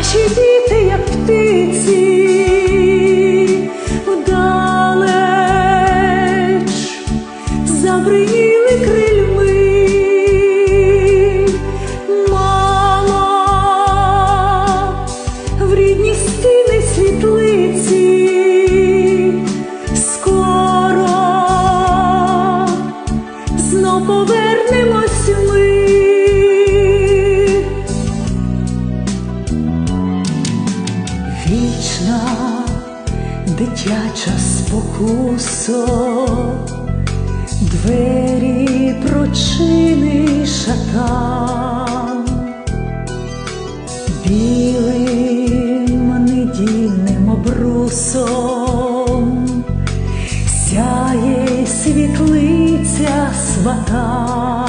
Наші діти, як птиці, вдалеч забриніли крильми, мама, в рідній стіни світлиці, скоро знов повернемось ми. Вічна дитяча спокусо, двері прочини шатан, білим недільним обрусом сяє світлиця свата.